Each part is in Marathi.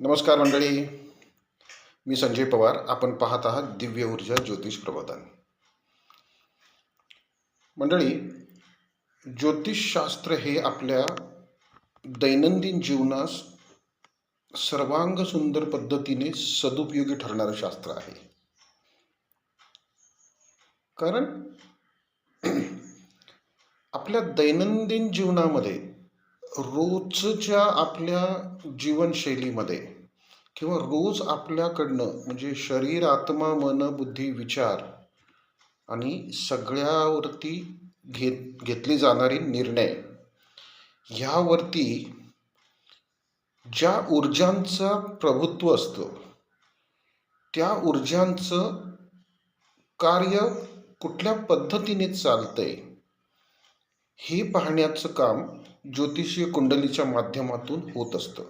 नमस्कार मंडळी. मी संजय पवार. आपण पाहत आहात दिव्य ऊर्जा ज्योतिष प्रबोधन. मंडळी ज्योतिषशास्त्र हे आपल्या दैनंदिन जीवनास सर्वांग सुंदर पद्धतीने सदुपयोगी ठरणारं शास्त्र आहे. कारण आपल्या दैनंदिन जीवनामध्ये रोजच्या आपल्या जीवनशैलीमध्ये किंवा रोज आपल्याकडनं म्हणजे शरीर आत्मा मन बुद्धी विचार आणि सगळ्यावरती घेत घेतली जाणारी निर्णय. ह्यावरती ज्या ऊर्जांचा प्रभुत्व असतं त्या ऊर्जांचं कार्य कुठल्या पद्धतीने चालतंय हे पाहण्याचं काम ज्योतिषीय कुंडलीच्या माध्यमातून होत असतं.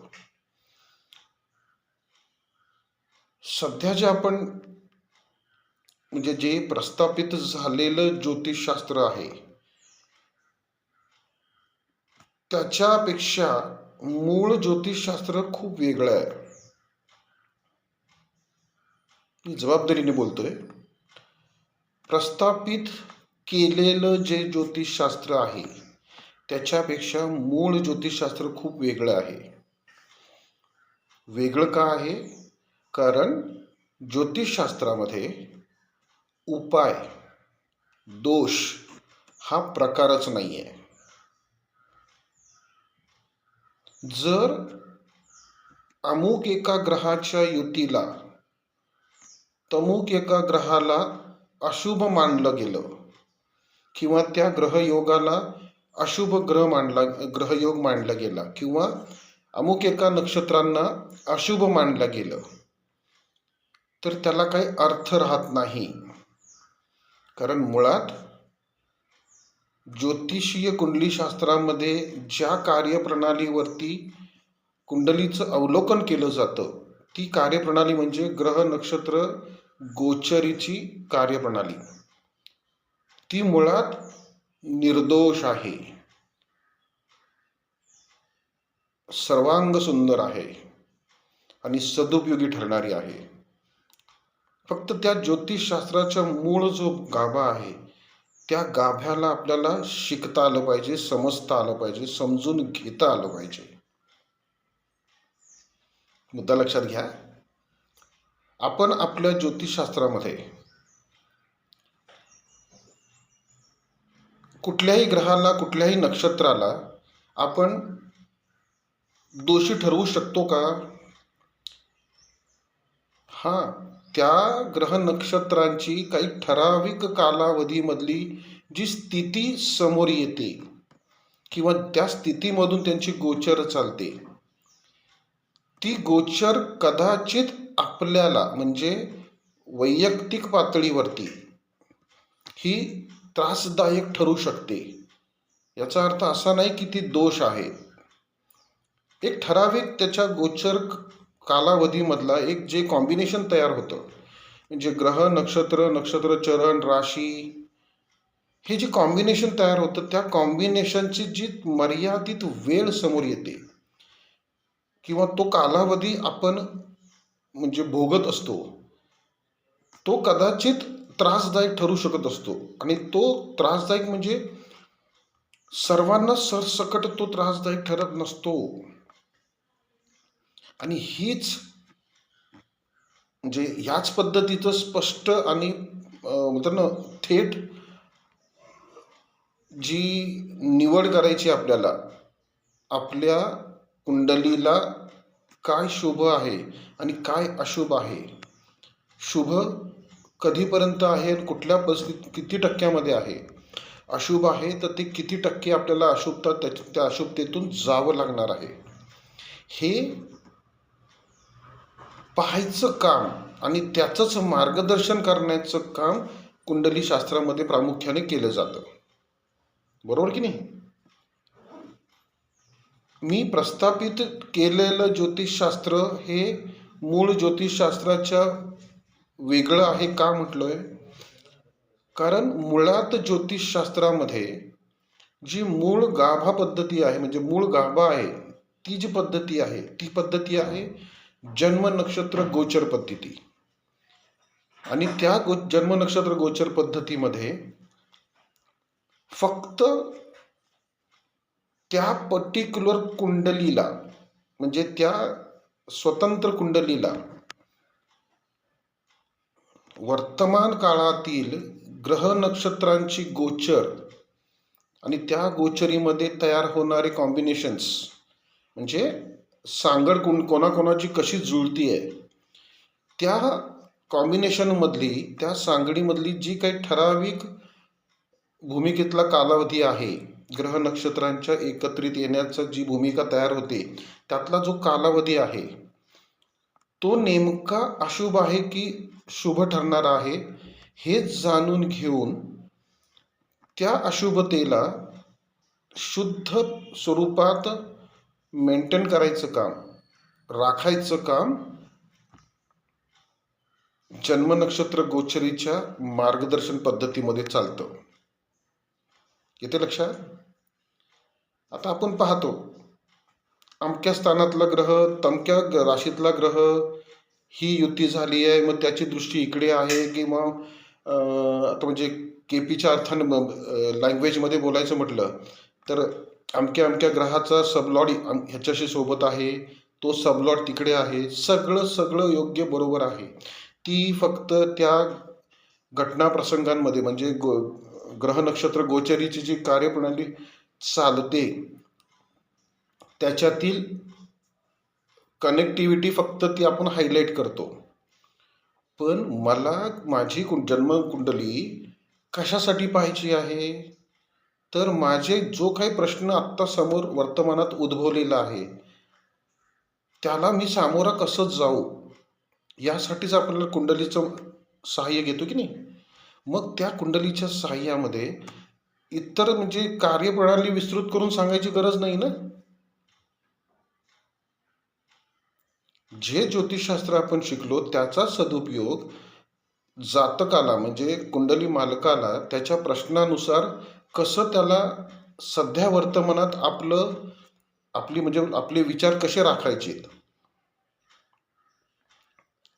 सध्या जे आपण म्हणजे जे प्रस्थापित झालेलं ज्योतिषशास्त्र आहे त्याच्यापेक्षा मूळ ज्योतिषशास्त्र खूप वेगळं आहे. मी जबाबदारीने बोलतोय. प्रस्थापित केलेलं जे ज्योतिषशास्त्र आहे त्याच्यापेक्षा मूळ ज्योतिषशास्त्र खूप वेगळं आहे. वेगळं का आहे? कारण ज्योतिषशास्त्रामध्ये उपाय दोष हा प्रकारच नाही आहे जर अमुक एका ग्रहाच्या युतीला तमुक एका ग्रहाला अशुभ मानलं गेलं किंवा त्या ग्रहयोगाला अशुभ ग्रह मानला ग्रहयोग मानला गेला किंवा अमुक एका नक्षत्रांना अशुभ मानलं गेलं तर त्याला काही अर्थ राहत नाही. कारण मुळात ज्योतिषीय कुंडलीशास्त्रामध्ये ज्या कार्यप्रणालीवरती कुंडलीचं अवलोकन केलं जातं ती कार्यप्रणाली म्हणजे ग्रह नक्षत्र गोचरीची कार्यप्रणाली. ती मुळात निर्दोष आहे. सर्वांग सुंदर आहे आणि सदुपयोगी ठरणारी आहे. फक्त त्या ज्योतिषशास्त्राचा मूळ जो गाभा आहे त्या गाभ्याला आपल्याला शिकता आलं पाहिजे समजता आलं पाहिजे समजून घेता आलं पाहिजे. मुद्दा लक्षात घ्या. आपण आपल्या ज्योतिषशास्त्रामध्ये कुठल्याही ग्रहाला कुठल्याही नक्षत्राला आपण दोषी ठरवू शकतो का? हा त्या ग्रह नक्षत्रांची काही ठराविक कालावधीमधली जी स्थिती समोर येते किंवा त्या स्थितीमधून त्यांची गोचर चालते ती गोचर कदाचित आपल्याला म्हणजे वैयक्तिक पातळीवरती ही त्रासदायक ठरू शकते. याचा अर्थ असा नाही की ती दोष आहे. एक ठराविक त्याच्या गोचर कालावधीमधला एक जे कॉम्बिनेशन तयार होतं म्हणजे ग्रह नक्षत्र नक्षत्र चरण राशी हे जे कॉम्बिनेशन तयार होतं त्या कॉम्बिनेशनची जी मर्यादित वेळ समोर येते किंवा तो कालावधी आपण म्हणजे भोगत असतो तो कदाचित त्रासदायक ठरू शकत असतो. आणि तो त्रासदायक म्हणजे सर्वांना सरसकट तो त्रासदायक ठरत नसतो. आणि हीच म्हणजे ह्याच पद्धतीचं स्पष्ट आणि म्हणतात थेट जी निवड करायची आपल्याला आपल्या कुंडलीला काय शुभ आहे आणि काय अशुभ आहे? शुभ कधीपर्यंत आहे कुठल्या परिस्थितीत किती टक्क्यामध्ये आहे? अशुभ आहे तर ते किती टक्के आपल्याला अशुभता त्या त्या अशुभतेतून जावं लागणार आहे? हे पाहायचं काम आणि त्याचंच मार्गदर्शन करण्याचं काम कुंडली शास्त्रामध्ये प्रामुख्याने केलं जातं. बरोबर की नाही? मी प्रस्थापित केलेलं ज्योतिषशास्त्र हे मूळ ज्योतिषशास्त्राच्या वेगळं आहे का म्हटलंय? कारण मुळात ज्योतिषशास्त्रामध्ये जी मूळ गाभा पद्धती आहे म्हणजे मूळ गाभा आहे ती जी पद्धती आहे ती पद्धती आहे जन्म नक्षत्र गोचर पद्धती. आणि त्या गो जन्म नक्षत्र गोचर पद्धतीमध्ये फक्त त्या पर्टिक्युलर कुंडलीला म्हणजे त्या स्वतंत्र कुंडलीला वर्तमान काळातील ग्रह नक्षत्रांची गोचर आणि त्या गोचरीमध्ये तयार होणारे कॉम्बिनेशन्स म्हणजे सांगड कोण कोणाकोणाची कशी जुळती आहे? त्या कॉम्बिनेशनमधली त्या सांगडीमधली जी काही ठराविक भूमिकेतला कालावधी आहे ग्रह नक्षत्रांच्या एकत्रित येण्याचा जी भूमिका तयार होते त्यातला जो कालावधी आहे तो नेमका अशुभ आहे की शुभ ठरणार आहे हे जाणून घेऊन त्या अशुभतेला शुद्ध स्वरूपात मेंटेन करायचं काम राखायचं काम जन्म नक्षत्र गोचरीच्या मार्गदर्शन पद्धतीमध्ये चालतं. येते लक्षात? आता आपण पाहतो अमक्या स्थानातला ग्रह तमक्या ग- राशीतला ग्रह ही युती झाली आहे मग त्याची दृष्टी इकडे आहे की मग आता म्हणजे केपीच्या अर्थानं लँग्वेजमध्ये बोलायचं म्हटलं तर अमक्या अमक्या ग्रहाचा सबलॉड ह्याच्याशी सोबत आहे. तो सबलॉड तिकडे आहे. सगळं सगळं योग्य बरोबर आहे. ती फक्त त्या घटना प्रसंगांमध्ये म्हणजे गो ग्रह नक्षत्र गोचरीची जी कार्यप्रणाली चालते त्याच्यातील कनेक्टिव्हिटी फक्त ती आपण हायलाईट करतो. पण मला माझी कुं जन्मकुंडली कशासाठी पाहायची आहे? तर माझे जो काही प्रश्न आत्ता समोर वर्तमानात उद्भवलेला आहे त्याला मी सामोरा कसं जाऊ यासाठीच आपल्याला कुंडलीचं सहाय्य घेतो की नाही? मग त्या कुंडलीच्या सहाय्यामध्ये इतर म्हणजे कार्यप्रणाली विस्तृत करून सांगायची गरज नाही ना? जे ज्योतिषशास्त्र आपण शिकलो त्याचा सदुपयोग जातकाला म्हणजे कुंडली मालकाला त्याच्या प्रश्नानुसार कसं त्याला सध्या वर्तमानात आपलं आपली म्हणजे आपले विचार कसे राखायचे?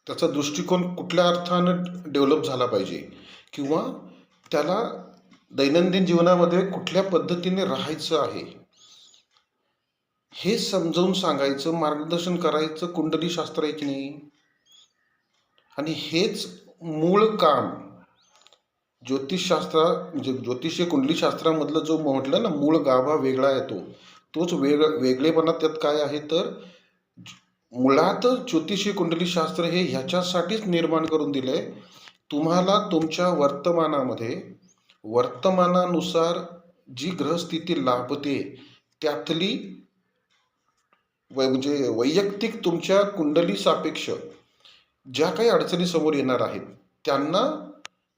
त्याचा दृष्टिकोन कुठल्या अर्थानं डेव्हलप झाला पाहिजे? किंवा त्याला दैनंदिन जीवनामध्ये कुठल्या पद्धतीने राहायचं आहे? हे समजावून सांगायचं मार्गदर्शन करायचं कुंडली शास्त्र आहे की नाही? आणि हेच मूळ काम ज्योतिषशास्त्रा म्हणजे ज्योतिषीय कुंडलीशास्त्रामधलं जो म्हटलं ना मूळ गाभा वेगळा येतो तोच वेग वेगळेपणा त्यात काय आहे तर मुळात ज्योतिषीय कुंडलीशास्त्र हे ह्याच्यासाठीच निर्माण करून दिलं आहे तुम्हाला तुमच्या वर्तमानामध्ये वर्तमानानुसार जी ग्रहस्थिती लाभते त्यातली वै म्हणजे वैयक्तिक तुमच्या कुंडली सापेक्ष ज्या काही अडचणी समोर येणार आहेत त्यांना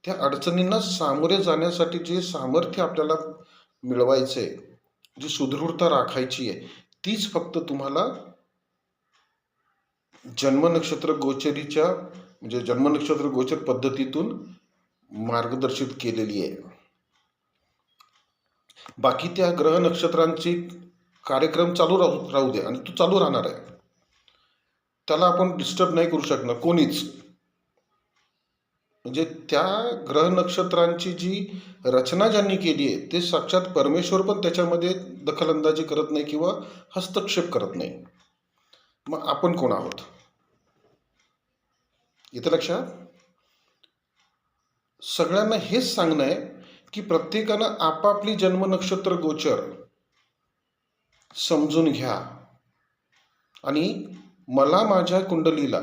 त्या अडचणींना सामोरे जाण्यासाठी जे सामर्थ्य आपल्याला मिळवायचं आहे जी सुदृढता राखायची आहे तीच फक्त तुम्हाला जन्मनक्षत्र गोचरीच्या म्हणजे जन्मनक्षत्र गोचर पद्धतीतून मार्गदर्शित केलेली आहे. बाकी त्या ग्रह नक्षत्रांची कार्यक्रम चालू राहू राहू दे आणि तो चालू राहणार आहे. त्याला आपण डिस्टर्ब नाही करू शकणार कोणीच. म्हणजे त्या ग्रह नक्षत्रांची जी रचना ज्यांनी केली आहे ते साक्षात परमेश्वर पण त्याच्यामध्ये दखलंदाजी करत नाही किंवा हस्तक्षेप करत नाही. मग आपण कोण आहोत? इथं लक्षात? सगळ्यांना हेच सांगणं आहे की प्रत्येकानं आपापली जन्म नक्षत्र गोचर समजून घ्या. आणि मला माझ्या कुंडलीला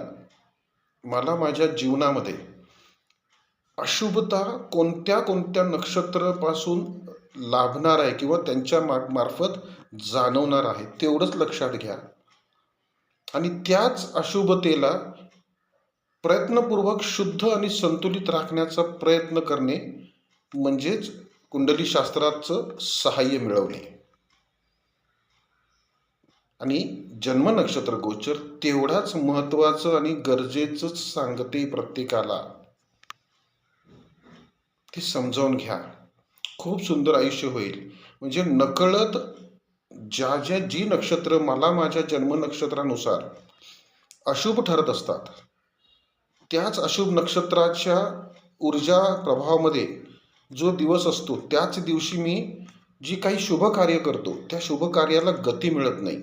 मला माझ्या जीवनामध्ये अशुभता कोणत्या कोणत्या नक्षत्रापासून लाभणार आहे किंवा त्यांच्या मा मार्फत जाणवणार आहे तेवढंच लक्षात घ्या. आणि त्याच अशुभतेला प्रयत्नपूर्वक शुद्ध आणि संतुलित राखण्याचा प्रयत्न करणे म्हणजेच कुंडलीशास्त्राचं सहाय्य मिळवणे. आणि जन्म नक्षत्र गोचर तेवढाच महत्त्वाचं आणि गरजेचंच सांगते प्रत्येकाला. ते समजावून घ्या. खूप सुंदर आयुष्य होईल. म्हणजे नकळत ज्या ज्या जी नक्षत्र मला माझ्या जन्म नक्षत्रानुसार अशुभ ठरत असतात त्याच अशुभ नक्षत्राच्या ऊर्जा प्रभावामध्ये जो दिवस असतो त्याच दिवशी मी जी काही शुभ कार्य करतो त्या शुभ कार्याला गती मिळत नाही.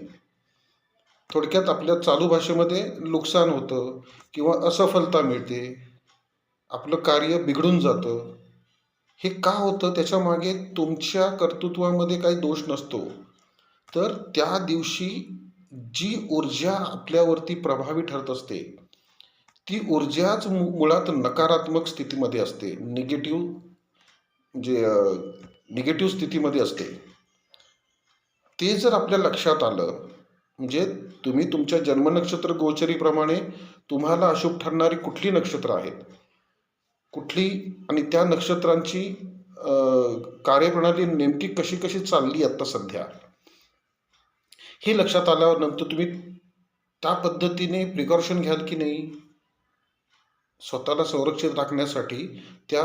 थोडक्यात आपल्या चालू भाषेमध्ये नुकसान होतं किंवा असफलता मिळते. आपलं कार्य बिघडून जातं. हे का होतं? त्याच्यामागे तुमच्या कर्तृत्वामध्ये काही दोष नसतो. तर त्या दिवशी जी ऊर्जा आपल्यावरती प्रभावी ठरत असते ती ऊर्जाच मु- मुळात नकारात्मक स्थितीमध्ये असते. निगेटिव्ह म्हणजे, जे निगेटिव्ह स्थितीमध्ये असते. ते जर आपल्या लक्षात आलं म्हणजे तुम्ही तुमच्या जन्मनक्षत्र गोचरीप्रमाणे तुम्हाला अशुभ ठरणारी कुठली नक्षत्र आहेत? कुठली आणि त्या नक्षत्रांची कार्यप्रणाली नेमकी कशी कशी चालली आत्ता सध्या? हे लक्षात आल्यावर नंतर तुम्ही त्या पद्धतीने प्रिकॉशन घ्याल की नाही? स्वतःला संरक्षित राखण्यासाठी त्या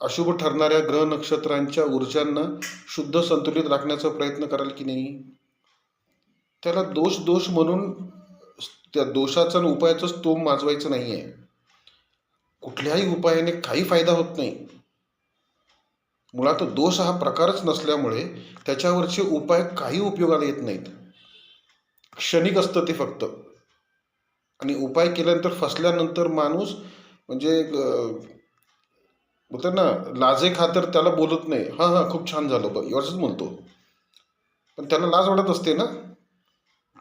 अशुभ ठरणाऱ्या ग्रह नक्षत्रांच्या ऊर्जांना शुद्ध संतुलित राखण्याचा प्रयत्न कराल की नाही? त्याला दोष दोष म्हणून त्या दोषाचा आणि उपायाचं स्तोम माजवायचं नाही आहे कुठल्याही उपायाने काही फायदा होत नाही. मुळात दोष हा प्रकारच नसल्यामुळे त्याच्यावरचे उपाय काही उपयोगाला येत नाहीत. क्षणिक असतं ते फक्त. आणि उपाय केल्यानंतर फसल्यानंतर माणूस म्हणजे अं, बोलतात ना लाजे खातर त्याला बोलत नाही. हां हां खूप छान झालं बघ. एवढंच म्हणतो. पण त्याला लाज वाटत असते ना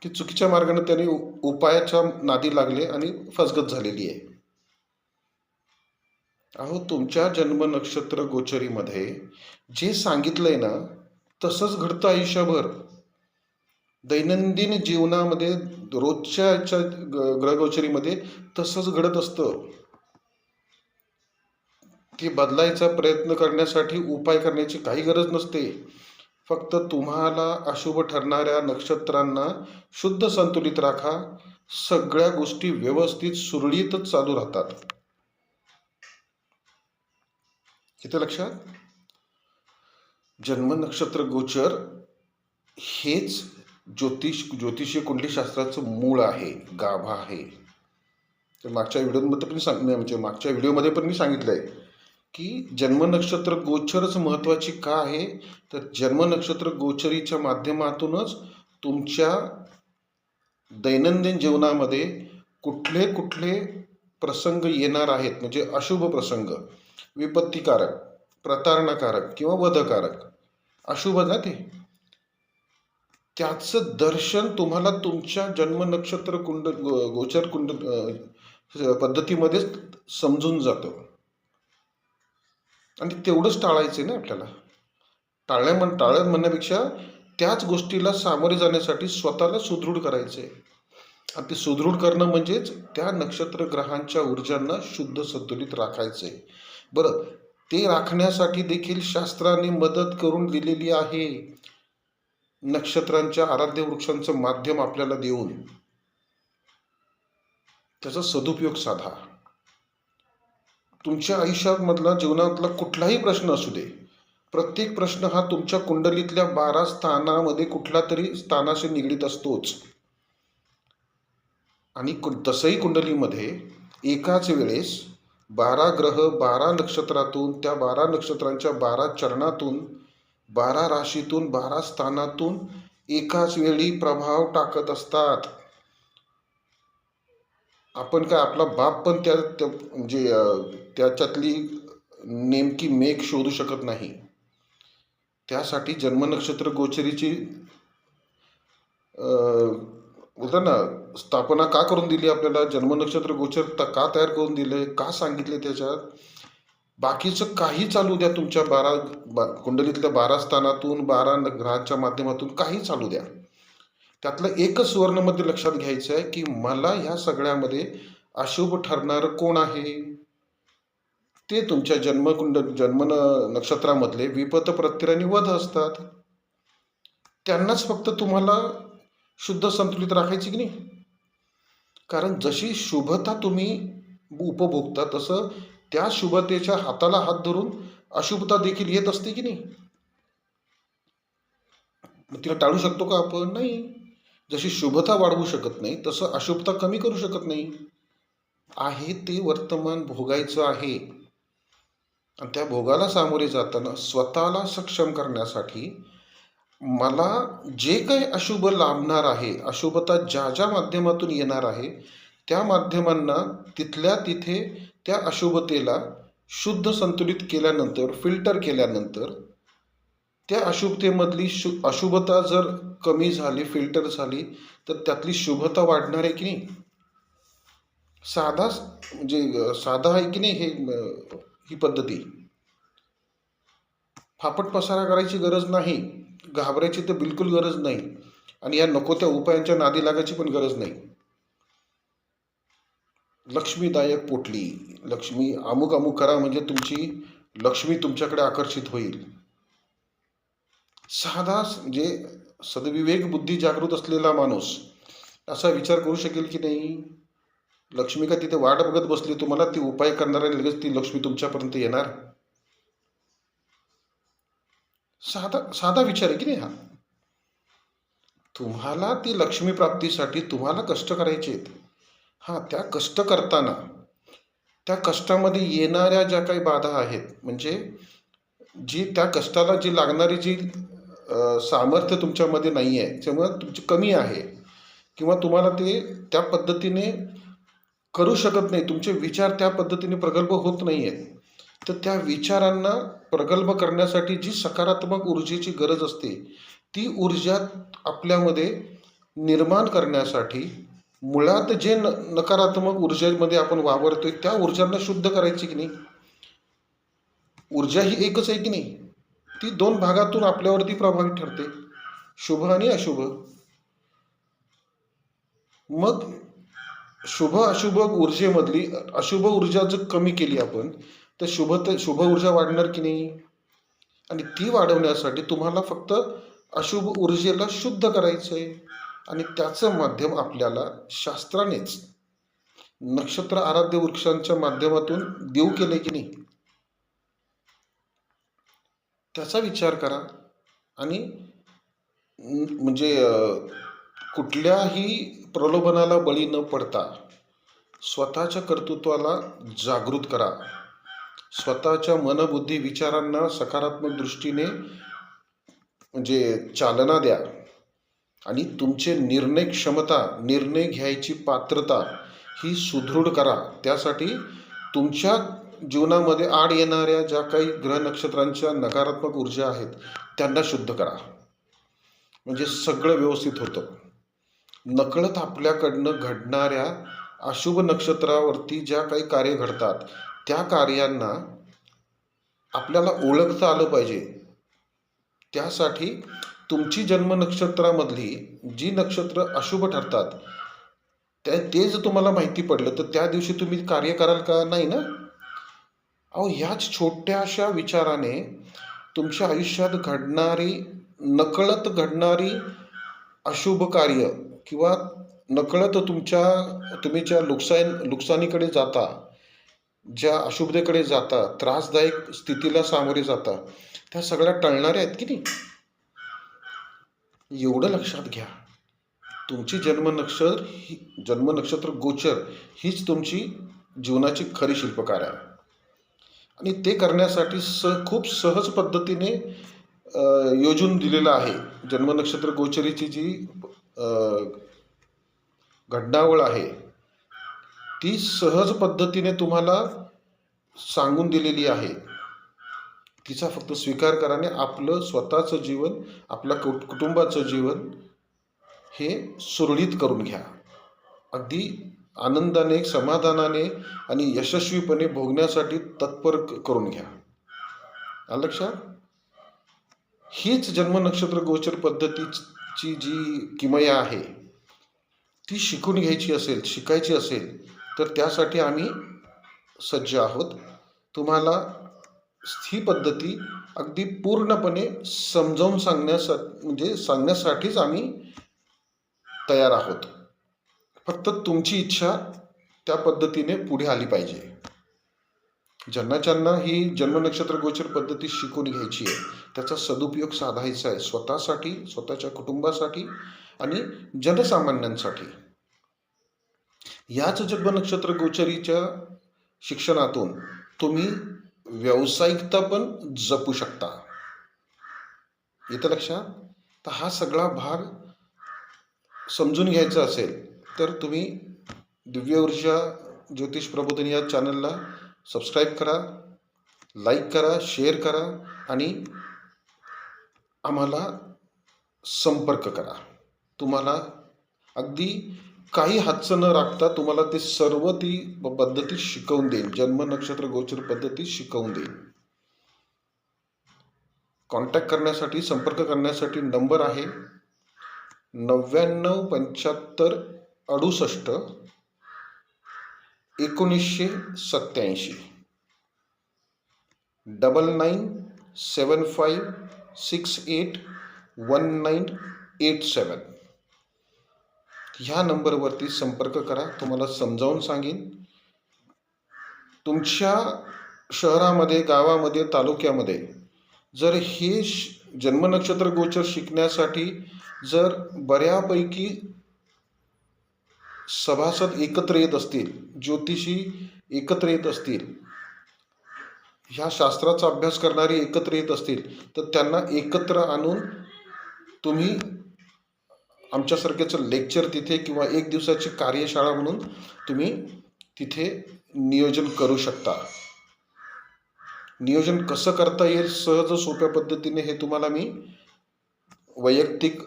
की चुकीच्या मार्गाने त्याने उ- उपायाच्या नादी लागले आणि फसगत झालेली आहे. अहो तुमच्या जन्म नक्षत्र गोचरीमध्ये जे सांगितलंय ना तसंच घडतं आयुष्यभर. दैनंदिन जीवनामध्ये रोजच्या ग- ग्रहगोचरीमध्ये तसंच घडत असतं. ते बदलायचा प्रयत्न करण्यासाठी उपाय करण्याची काही गरज नसते. फक्त तुम्हाला अशुभ ठरणाऱ्या नक्षत्रांना शुद्ध संतुलित राखा. सगळ्या गोष्टी व्यवस्थित सुरळीतच चालू राहतात. इथे लक्षात? जन्म नक्षत्र गोचर हेच ज्योतिष ज्योतिषीय कुंडलीशास्त्राचं मूळ आहे गाभा आहे. तर मागच्या व्हिडिओमध्ये पण सांग म्हणजे मागच्या व्हिडिओमध्ये पण मी सांगितलं आहे की जन्म नक्षत्र गोचरच महत्त्वाची का आहे? तर जन्म नक्षत्र गोचरीच्या माध्यमातूनच तुमच्या दैनंदिन जीवनामध्ये कुठले कुठले प्रसंग येणार आहेत? म्हणजे अशुभ प्रसंग. विपत्तिकारक प्रतारणाकारक किंवा वधकारक. अशुभ ना ते? त्याचं दर्शन तुम्हाला तुमच्या जन्म नक्षत्र कुंड गोचर कुंड पद्धतीमध्येच समजून जातं. आणि तेवढंच टाळायचं आहे ना आपल्याला. टाळण्या म्हण टाळत म्हणण्यापेक्षा त्याच गोष्टीला सामोरे जाण्यासाठी स्वतःला सुदृढ करायचं आहे. आणि ते सुदृढ करणं म्हणजेच त्या नक्षत्र ग्रहांच्या ऊर्जांना शुद्ध संतुलित राखायचं आहे. बरं ते राखण्यासाठी देखील शास्त्राने मदत करून दिलेली आहे. नक्षत्रांच्या आराध्य वृक्षांचं माध्यम आपल्याला देऊन. त्याचा सदुपयोग साधा. तुमच्या आयुष्यामधला जीवनातला कुठलाही प्रश्न असू दे. प्रत्येक प्रश्न हा तुमच्या कुंडलीतल्या बारा स्थानामध्ये कुठला तरी स्थानाशी निगडीत असतोच. आणि कु- तसंही कुंडलीमध्ये एकाच वेळेस बारा ग्रह बारा नक्षत्रातून त्या बारा नक्षत्रांच्या बारा चरणातून बारा राशीतून बारा स्थानातून एकाच वेळी प्रभाव टाकत असतात. आपण काय आपला बाप पण त्या म्हणजे त्याच्यातली नेमकी मेघ शोधू शकत नाही. त्यासाठी जन्मनक्षत्र गोचरीची अं, ना स्थापना का करून दिली आपल्याला? जन्म नक्षत्र गोचर का तयार करून दिले? का सांगितले त्याच्यात? बाकीचं काही चालू द्या तुमच्या बारा बा कुंडलीतल्या बारा स्थानातून बारा न- ग्रहांच्या माध्यमातून काही चालू द्या. त्यातलं एकच सुवर्णमध्ये लक्षात घ्यायचं आहे की मला ह्या सगळ्यामध्ये अशुभ ठरणारं कोण आहे? ते तुमच्या जन्मकुंड जन्म नक्षत्रामधले विपत प्रत्यय आणि वध असतात. त्यांनाच फक्त तुम्हाला शुद्ध संतुलित राखायची की नाही? कारण जशी शुभता तुम्ही उपभोगता तसं त्या शुभतेच्या हाताला हात धरून अशुभता देखील येत असते की नाही? मग तिला टाळू शकतो का आपण? नाही. जशी शुभता वाढवू शकत नाही तसं अशुभता कमी करू शकत नाही. आहे ते वर्तमान भोगायचं आहे. आणि त्या भोगाला सामोरे जाताना स्वतःला सक्षम करण्यासाठी मला जे काही अशुभ लाभणार आहे अशुभता ज्या ज्या माध्यमातून येणार आहे त्या माध्यमांना तिथल्या तिथे त्या अशुभतेला शुद्ध संतुलित केल्यानंतर फिल्टर केल्यानंतर त्या अशुभतेमधली शु अशुभता जर कमी झाली फिल्टर झाली तर त्यातली शुभता वाढणार आहे की नाही? साधा म्हणजे साधा आहे की नाही हे ही पद्धती? फापट पसारा करायची गरज नाही. घाबरायची तर बिलकुल गरज नाही. आणि या नको त्या उपायांच्या नादी लागायची पण गरज नाही. लक्ष्मीदायक पोटली. लक्ष्मी अमुक अमुक करा म्हणजे तुमची लक्ष्मी तुमच्याकडे आकर्षित होईल. साधा म्हणजे सदविवेक बुद्धी जागृत असलेला माणूस असा विचार करू शकेल की नाही? लक्ष्मी का तिथे वाट बघत बसली तुम्हाला? ती उपाय करणाऱ्या लगेच ती लक्ष्मी तुमच्यापर्यंत येणार? साधा साधा विचार आहे की नाही हा? तुम्हाला ती लक्ष्मी प्राप्तीसाठी तुम्हाला कष्ट करायचे आहेत. हां त्या कष्ट करताना त्या कष्टामध्ये येणाऱ्या ज्या काही बाधा आहेत म्हणजे जी त्या कष्टाला जी लागणारी जी सामर्थ्य तुमच्यामध्ये नाही आहे त्यामुळे तुमची कमी आहे किंवा तुम्हाला ते त्या पद्धतीने करू शकत नाही तुमचे विचार त्या पद्धतीने प्रगल्भ होत नाही आहेत तर त्या विचारांना प्रगल्भ करण्यासाठी जी सकारात्मक ऊर्जेची गरज असते ती ऊर्जा आपल्यामध्ये निर्माण करण्यासाठी मुळात जे न नकारात्मक ऊर्जेमध्ये आपण वावरतोय त्या ऊर्जांना शुद्ध करायची की नाही? ऊर्जा ही एकच आहे की नाही? ती दोन भागातून आपल्यावरती प्रभावित ठरते. शुभ आणि अशुभ. मग शुभ अशुभ ऊर्जेमधली अशुभ ऊर्जा जर कमी केली आपण तर शुभ शुभ ऊर्जा वाढणार की नाही? आणि ती वाढवण्यासाठी तुम्हाला फक्त अशुभ ऊर्जेला शुद्ध करायचं आहे आणि त्याचं माध्यम आपल्याला शास्त्रानेच नक्षत्र आराध्य वृक्षांच्या माध्यमातून देऊ केले की नाही? त्याचा विचार करा. आणि म्हणजे कुठल्याही प्रलोभनाला बळी न पडता स्वतःच्या कर्तृत्वाला जागृत करा. स्वतःच्या मनबुद्धी विचारांना सकारात्मक दृष्टीने म्हणजे चालना द्या. आणि तुमचे निर्णय क्षमता निर्णय घ्यायची पात्रता ही सुदृढ करा. त्यासाठी तुमच्या जीवनामध्ये आड येणाऱ्या ज्या काही ग्रह नक्षत्रांच्या नकारात्मक ऊर्जा आहेत त्यांना शुद्ध करा. म्हणजे सगळं व्यवस्थित होतं. नकळत आपल्याकडनं घडणाऱ्या अशुभ नक्षत्रावरती ज्या काही कार्य घडतात त्या कार्यांना आपल्याला ओळखता आलं पाहिजे. त्यासाठी तुमची जन्म नक्षत्रामधली जी नक्षत्र अशुभ ठरतात त्या ते जर तुम्हाला माहिती पडलं तर त्या दिवशी तुम्ही कार्य कराल का? नाही ना? अहो ह्याच छोट्याशा विचाराने तुमच्या आयुष्यात घडणारी नकळत घडणारी अशुभ कार्य किंवा नकळत तुमच्या तुम्ही ज्या नुकसान नुकसानीकडे जाता ज्या अशुभतेकडे जाता त्रासदायक स्थितीला सामोरे जाता त्या सगळ्या टळणाऱ्या आहेत की नाही? एवढं लक्षात घ्या. तुमची जन्मनक्षत्र ही जन्मनक्षत्र गोचर हीच तुमची जीवनाची खरी शिल्पकार आहे. आणि ते करण्यासाठी स खूप सहज पद्धतीने योजून दिलेलं आहे. जन्मनक्षत्र गोचरीची जी घडणावळ आहे ती सहज पद्धतीने तुम्हाला सांगून दिलेली आहे. तिचा फक्त स्वीकार कराने आपलं स्वतःचं जीवन आपल्या कु कुटुंबाचं जीवन हे सुरळीत करून घ्या. अगदी आनंदाने समाधानाने आणि यशस्वीपणे भोगण्यासाठी तत्पर करून घ्या. लक्षात? हीच जन्म नक्षत्र गोचर पद्धतीची जी किमया आहे ती शिकून घ्यायची असेल शिकायची असेल तर त्यासाठी आम्ही सज्ज आहोत. तुम्हाला ही पद्धती अगदी पूर्णपणे समजावून सांगण्यासा म्हणजे सांगण्यासाठीच आम्ही तयार आहोत. फक्त तुमची इच्छा त्या पद्धतीने पुढे आली पाहिजे. ज्यांना ज्यांना ही जन्मनक्षत्र गोचर पद्धती शिकून घ्यायची आहे त्याचा सदुपयोग साधायचा आहे स्वतःसाठी स्वतःच्या कुटुंबासाठी आणि जनसामान्यांसाठी. याच जन्मनक्षत्र गोचरीच्या शिक्षणातून तुम्ही व्यावसायिकता पण जपू शकता. येतं लक्षात? तर हा सगळा भाग समजून घ्यायचा असेल तर तुम्ही दिव्य ऊर्जा ज्योतिष प्रबोधन या चॅनलला सबस्क्राईब करा लाईक करा शेअर करा आणि आम्हाला संपर्क करा. तुम्हाला अगदी काही हातचं न राखता तुम्हाला ते सर्व ती पद्धती शिकवून देईल जन्म नक्षत्र गोचर पद्धती शिकवून देईल कॉन्टॅक्ट करण्यासाठी संपर्क करण्यासाठी नंबर आहे नव्याण्णव पंच्याहत्तर अडुसष्ट एकोणीसशे सत्याऐंशी double nine seven five six eight one nine eight seven ह्या नंबरवरती संपर्क करा. तुम्हाला समजावून सांगेन. तुमच्या शहरामध्ये गावामध्ये तालुक्यामध्ये जर हे श जन्मनक्षत्र गोचर शिकण्यासाठी जर बऱ्यापैकी सभासद एकत्र येत असतील ज्योतिषी एकत्र येत असतील ह्या शास्त्राचा अभ्यास करणारी एकत्र येत असतील तर त्यांना एकत्र आणून तुम्ही आमच्यासारख्याचं लेक्चर तिथे किंवा एक दिवसाची कार्यशाळा म्हणून तुम्ही तिथे नियोजन करू शकता. नियोजन कसं करता येईल सहज सोप्या पद्धतीने हे तुम्हाला मी वैयक्तिक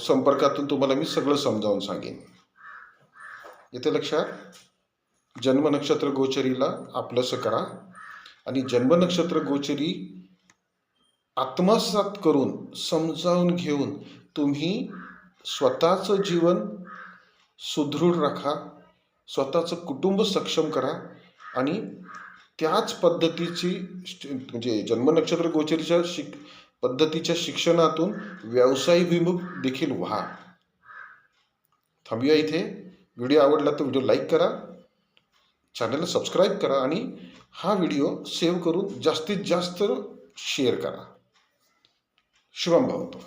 संपर्कातून तुम्हाला मी सगळं समजावून सांगेन. येते लक्षात जन्मनक्षत्र गोचरीला आपलंसं करा आणि जन्मनक्षत्र गोचरी आत्मसात करून समजावून घेऊन तुम्ही स्वतःचं जीवन सुदृढ राखा स्वतःचं कुटुंब सक्षम करा आणि त्याच पद्धतीची म्हणजे जन्मनक्षत्र गोचरीच्या शिक पद्धतीच्या शिक्षणातून व्यवसायभिमुख देखील व्हा. थांबूया इथे. व्हिडिओ आवडला तर व्हिडिओ लाईक करा. चॅनलला सबस्क्राईब करा आणि हा व्हिडिओ सेव्ह करून जास्तीत जास्त शेअर करा. శుభం భవతు